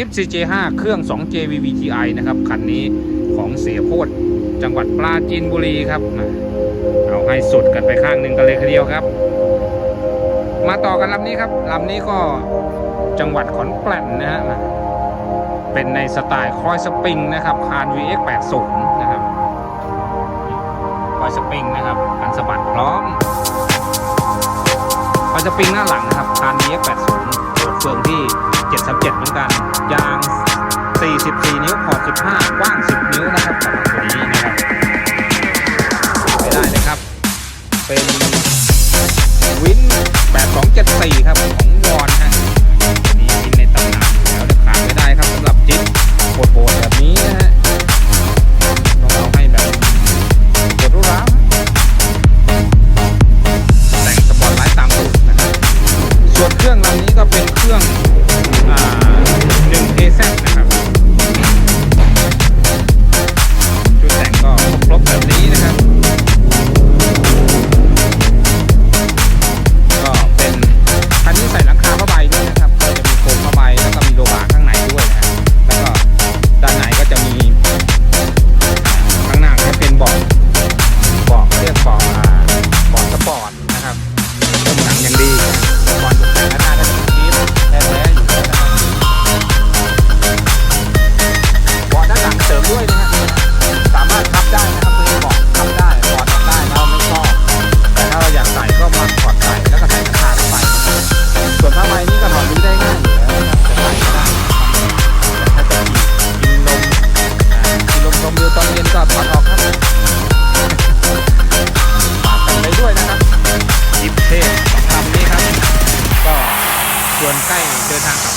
จิป CJ5 เครื่อง 2J VVTi นะครับ คันนี้ของเสียโพดจังหวัดปราจีนบุรีครับ เอาให้สุดกันไปข้างหนึ่งกันเลยทีเดียวครับ มาต่อกันลำนี้ครับลำนี้ก็จังหวัดขอนแก่นนะฮะเป็นในสไตล์คอยสปริงนะครับคาน VX80 นะครับคอยสปริงนะครับกันสะบัดพร้อมคอยสปริงหน้าหลังนะครับคาน VX80 โหลดเฟืองที่ 737 เหมือนกัน ยาง 44 นิ้วขอบ 15 กว้าง 10 นิ้วนะครับสำหรับตัวนี้นะครับไม่ได้เลยครับ เป็นวิน 8274 ครับ ของวอนฮะตัวนี้วินในตำนานอยู่แล้วเดี๋ยวขาดไม่ได้ครับสำหรับจิ๊บโบดๆแบบนี้นะฮะต้องเอาให้แบบโบดรู้ร้าแต่งสปอร์ตไลท์ตามสูตรนะครับส่วนเครื่องลำนี้ก็เป็นเครื่อง ย่างดี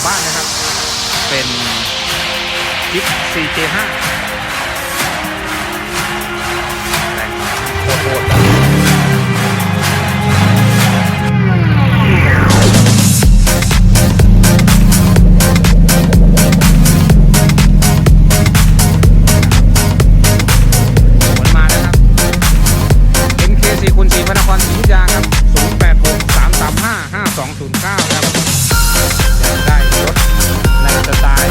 บ้านนะครับ เป็นยิป 4K5 โคตรพระนครศรีอยุธยาครับ 0863355209 ครับ 拜拜